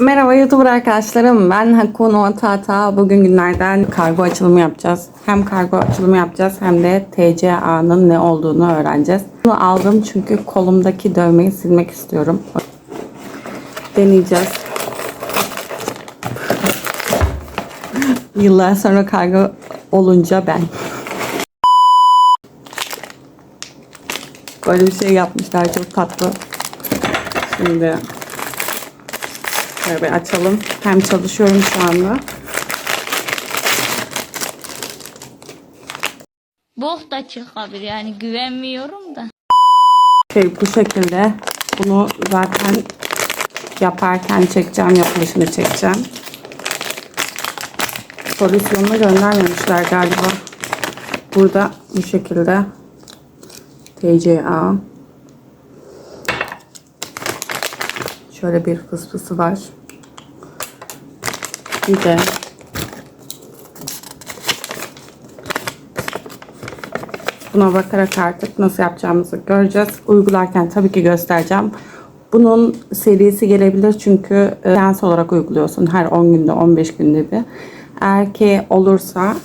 Merhaba YouTuber arkadaşlarım. Ben Hakono Tata. Bugün günlerden kargo açılımı yapacağız. Hem kargo açılımı yapacağız hem de TCA'nın ne olduğunu öğreneceğiz. Bunu aldım çünkü kolumdaki dövmeyi silmek istiyorum. Deneyeceğiz. Yıllar sonra kargo olunca ben. Böyle bir şey yapmışlar çok tatlı. Şimdi Şöyle açalım. Hem çalışıyorum şu anda. Bok da çıkabilir yani güvenmiyorum da. Şey bu şekilde. Bunu zaten yaparken çekeceğim. Yapılışını çekeceğim. Solüsyonunu göndermemişler galiba. Burada bu şekilde TCA Şöyle bir fısfısı var. Bir de buna bakarak artık nasıl yapacağımızı göreceğiz. Uygularken tabii ki göstereceğim. Bunun serisi gelebilir çünkü e, seans olarak uyguluyorsun her 10 günde 15 günde bir. Eğer ki olursa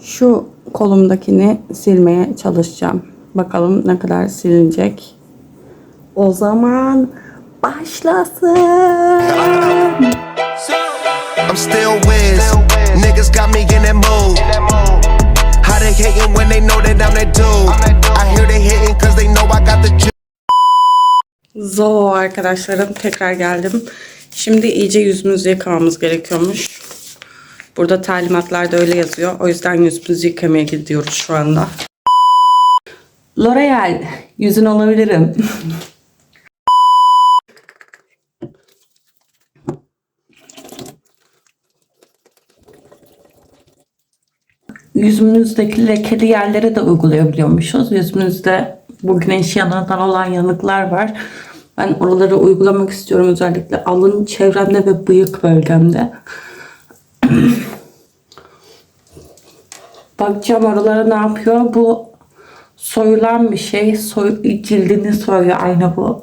şu kolumdakini silmeye çalışacağım. Bakalım ne kadar silinecek. O zaman başlasın. I'm still Wiz. Niggas got me in that mood. How they hating when they know that I'm that dude? I hear they hating cause they know I got the juice. Zo arkadaşlarım tekrar geldim. Şimdi iyice yüzümüzü yıkamamız gerekiyormuş. Burada talimatlarda öyle yazıyor. O yüzden yüzümüzü yıkamaya gidiyoruz şu anda. L'Oreal yüzün olabilirim. Yüzümüzdeki lekeli yerlere de uygulayabiliyormuşuz. Yüzümüzde bu güneş yanından olan yanıklar var. Ben oraları uygulamak istiyorum özellikle alın çevremde ve bıyık bölgemde. Bakacağım oralara ne yapıyor. Bu soyulan bir şey. Soy, cildini soyuyor aynı bu.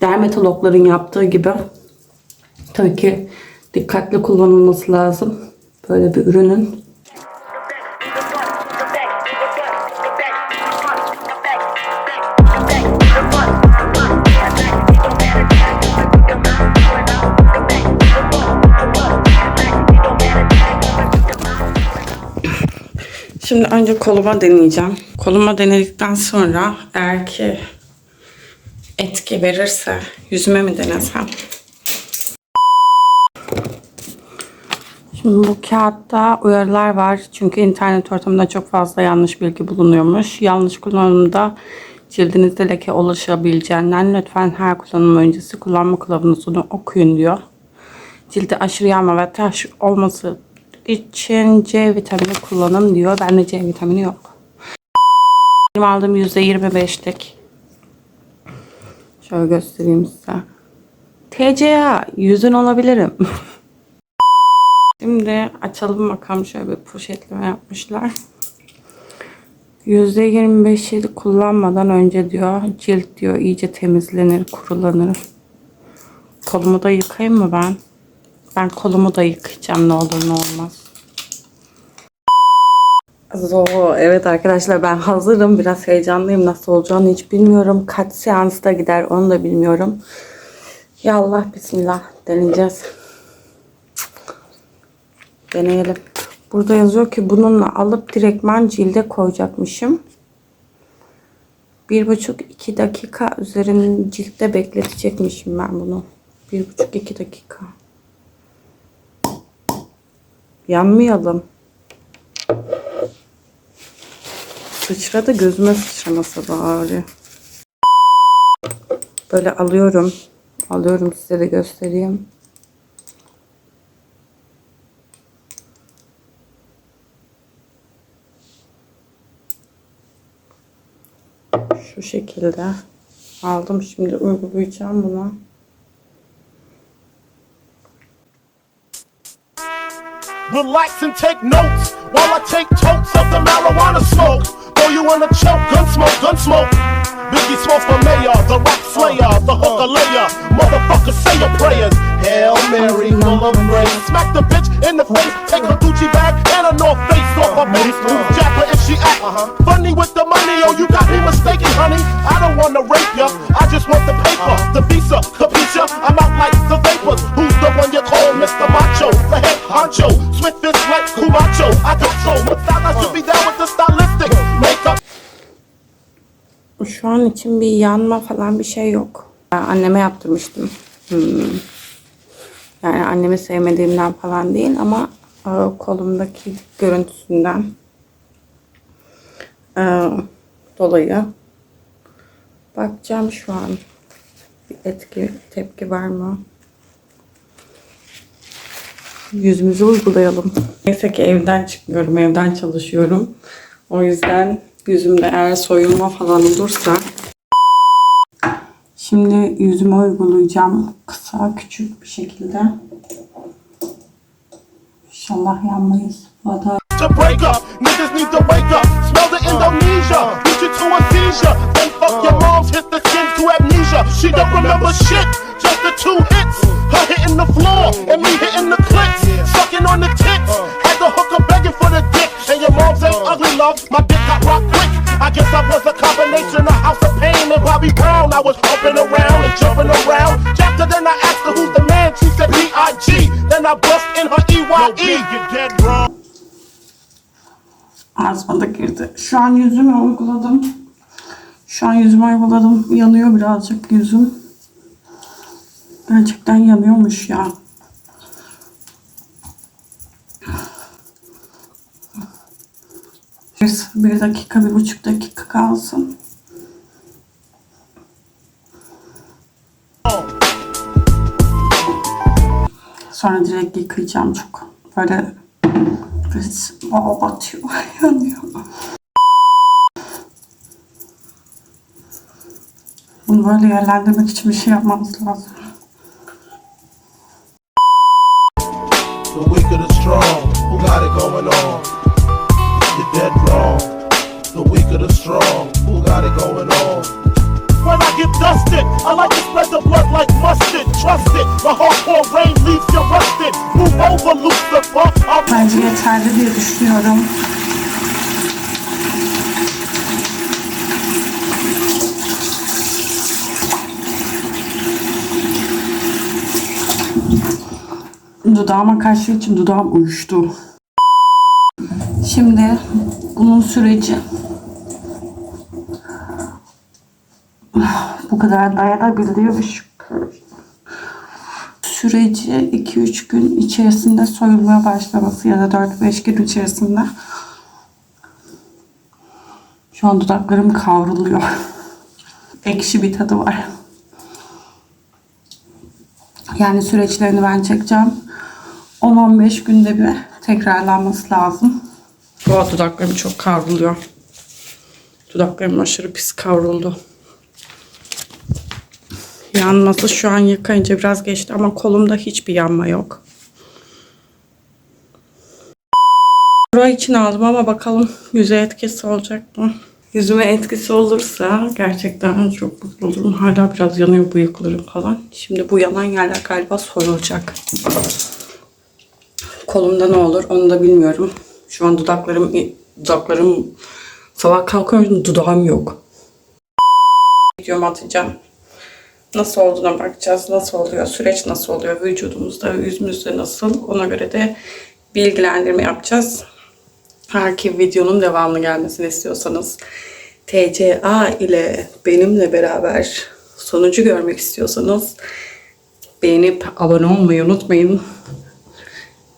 Dermatologların yaptığı gibi. Tabii ki dikkatli kullanılması lazım. Böyle bir ürünün. Şimdi önce koluma deneyeceğim. Koluma denedikten sonra eğer ki etki verirse yüzüme mi denesem? Şimdi bu kağıtta uyarılar var. Çünkü internet ortamında çok fazla yanlış bilgi bulunuyormuş. Yanlış kullanımda cildinizde leke oluşabileceğinden lütfen her kullanım öncesi kullanma kılavuzunu okuyun diyor. Cilde aşırı yanma ve taş olması için C vitamini kullanın diyor. Bende C vitamini yok. Benim aldığım %25'lik. Şöyle göstereyim size. TCA yüzün olabilirim. Şimdi açalım bakalım şöyle bir poşetleme yapmışlar. %25'i kullanmadan önce diyor cilt diyor iyice temizlenir, kurulanır. Kolumu da yıkayayım mı ben? Ben kolumu da yıkayacağım ne olur ne olmaz. Zo, evet arkadaşlar ben hazırım. Biraz heyecanlıyım. Nasıl olacağını hiç bilmiyorum. Kaç seansta gider onu da bilmiyorum. Ya Allah bismillah deneyeceğiz. Deneyelim. Burada yazıyor ki bununla alıp direktman cilde koyacakmışım. Bir buçuk iki dakika üzerinin ciltte bekletecekmişim ben bunu. Bir buçuk iki dakika. Yanmayalım. Sıçradı gözüme sıçraması bari. Böyle alıyorum. Alıyorum size de göstereyim. Şu şekilde aldım. Şimdi uygulayacağım bunu. Relax and take notes while I take totes of the marijuana smoke. Throw you in a choke, gun smoke, gun smoke. Biggie smokes for mayor, the rock slayer, the hooker layer. Motherfucker, say your prayers. Hail Mary, full of grace. Smack the bitch in the face, take her Gucci bag and a North Face Şu an için bir yanma falan bir şey yok. Ben anneme yaptırmıştım. Hmm. Yani annemi sevmediğimden falan değil ama e, kolumdaki görüntüsünden e, dolayı bakacağım şu an bir etki tepki var mı? Yüzümüzü uygulayalım. Neyse ki evden çıkmıyorum, evden çalışıyorum. O yüzden yüzümde eğer soyulma falan olursa Şimdi yüzüme uygulayacağım kısa küçük bir şekilde. İnşallah yanmayız. Bu da to break up. Niggas need to wake up. Smell the Indonesia. Get you to a seizure. Then fuck your moms, hit the skin to amnesia. She ağzıma da girdi. Şu an yüzüme uyguladım. Şu an yüzüme uyguladım. Yanıyor birazcık yüzüm. Gerçekten yanıyormuş ya. Bir, bir dakika, bir buçuk dakika kalsın. Sonra direkt yıkayacağım çok. Böyle Biz baba batıyor, yanıyor. Bunu böyle yerlendirmek için bir şey yapmamız lazım. Mustard. Trust it, my hardcore rain leaves you rusted. Move over, Lucifer. Bence yeterli diye düşünüyorum. Dudağıma kaçtığı için dudağım uyuştu. Şimdi bunun süreci bu kadar dayanabiliyor şükür süreci 2-3 gün içerisinde soyulmaya başlaması ya da 4-5 gün içerisinde şu an dudaklarım kavruluyor. Ekşi bir tadı var. Yani süreçlerini ben çekeceğim. 10-15 günde bir tekrarlanması lazım. Bu dudaklarım çok kavruluyor. Dudaklarım aşırı pis kavruldu. Yanması şu an yıkayınca biraz geçti ama kolumda hiçbir yanma yok. Bura için aldım ama bakalım yüze etkisi olacak mı? Yüzüme etkisi olursa gerçekten çok mutlu olurum. Hala biraz yanıyor bıyıklarım falan. Şimdi bu yanan yerler galiba soyulacak. Kolumda ne olur onu da bilmiyorum. Şu an dudaklarım dudaklarım sabah kalkıyorum dudağım yok. Videomu atacağım. Nasıl olduğuna bakacağız. Nasıl oluyor? Süreç nasıl oluyor? Vücudumuzda, yüzümüzde nasıl? Ona göre de bilgilendirme yapacağız. Eğer ki videonun devamlı gelmesini istiyorsanız TCA ile benimle beraber sonucu görmek istiyorsanız beğenip abone olmayı unutmayın.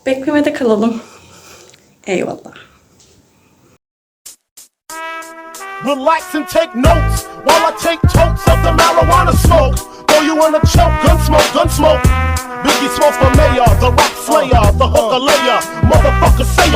Beklemede kalalım. Eyvallah. Relax and take notes while I take totes of the marijuana smoke. Throw you in a choke, gun smoke, gun smoke. Biggie smokes for mayor, the rock slayer, the hooker layer. Motherfucker, say